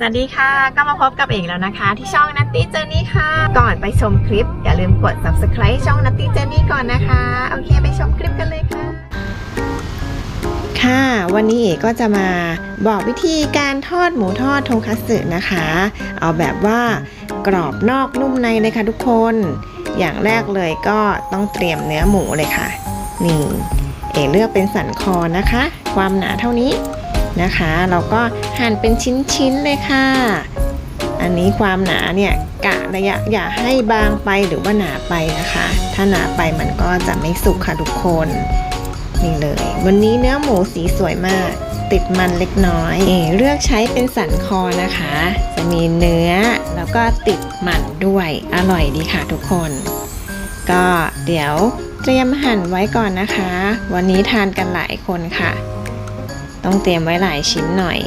สวัสดีค่ะก็มาพบกับเอกแล้วนะคะ ที่ช่องนัตตี้เจอร์นี่ค่ะ ก่อนไปชมคลิป อย่าลืมกด subscribe ช่องนัตตี้เจอร์นี่ก่อนนะคะ โอเคไปชมคลิปกันเลยค่ะ ค่ะวันนี้เอกก็จะมาบอกวิธีการทอดหมูทอดทงคัตสึนะคะ เอาแบบว่ากรอบนอกนุ่มในเลยค่ะทุกคน อย่างแรกเลยก็ต้องเตรียมเนื้อหมูเลยค่ะ นี่ เอกเลือกเป็นสันคอนะคะ ความหนาเท่านี้ นะคะ เราก็หั่นเป็นชิ้นๆเลยค่ะ อันนี้ความหนาเนี่ยกะระยะอย่าให้บางไปหรือว่าหนาไปนะคะ ถ้าหนาไปมันก็จะไม่สุกค่ะทุกคนนี่เลย วันนี้เนื้อหมูสีสวยมาก ติดมันเล็กน้อยเอเลือกใช้เป็นสันคอนะคะ จะมีเนื้อแล้วก็ติดมันด้วยอร่อยดีค่ะทุกคน ก็เดี๋ยวเตรียมหั่นไว้ก่อนนะคะ วันนี้ทานกันหลายคนค่ะ ต้องเตรียมไว้หลายชิ้นหน่อย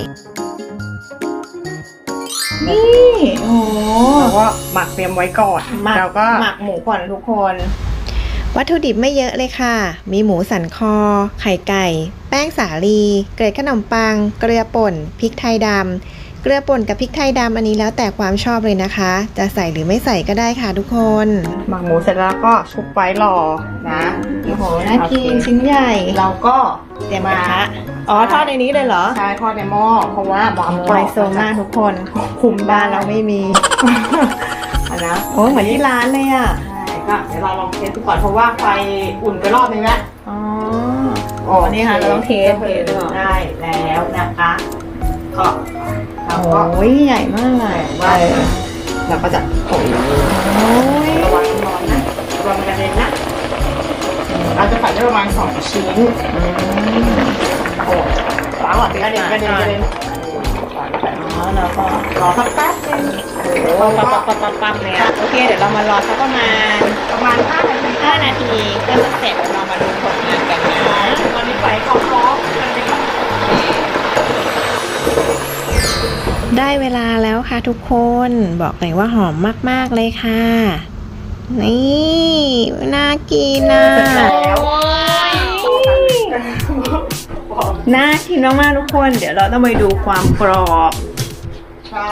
นี่โอ้แล้วก็หมักเตรียมไว้ก่อนหมักแล้วก็หมักหมูก่อนทุกคน วัตถุดิบไม่เยอะเลยค่ะ มีหมูสันคอ ไข่ไก่ แป้งสาลี เกล็ดขนมปัง เกลือป่น พริกไทยดำ เกลือป่นกับพริกไทยดำอันนี้แล้วแต่ความชอบเลยนะคะ จะใส่หรือไม่ใส่ก็ได้ค่ะทุกคน หมักหมูเสร็จแล้วก็ชุบไว้รอนะโอ้โหน่ากินโอเคชิ้นใหญ่เราก็เตรียมกระทะอ๋อทอดในนี้เลยเหรอ ใช้ทอดในหม้อเพราะว่าหม้อไฟโซมากทุกคนคุมบ้านเราไม่มีอันนะโอ้เหมือนที่ร้านเลยอะใช่ก็เดี๋ยวเราลองเทสดูก่อนเพราะว่าไฟอุ่นไปรอบนึงแล้วอ๋อโอ้อันนี้ค่ะเราต้องเทสเทสได้แล้วนะคะก็เราก็โอ้ยใหญ่มากเลยว่าเราก็จะโอ้ยโอ้ย มาณสองชิ้นโอ้ฟ้าหวานกระเด็นกระเด็นกระเด็นอ๋อแล้วก็รอสักแป๊บนึงโอ้ปั๊บปั๊บปั๊บปั๊บปั๊บเลยอะโอเคเดี๋ยวเรามารอสักประมาณประมาณห้านาที5นาทีก็จะเสร็จเดี๋ยวเรามาดูผลงานกันนะตอนนี้ไฟเขาพร้อมกันเลยค่ะได้เวลาแล้วค่ะทุกคนบอกเลยว่าหอมมาก ๆ เลยค่ะ นี่ น่ากินนะแล้ว น่ากินมากๆทุกคน เดี๋ยวเราต้องไปดูความกรอบใช่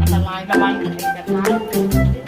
อันตรายระวังกระทะ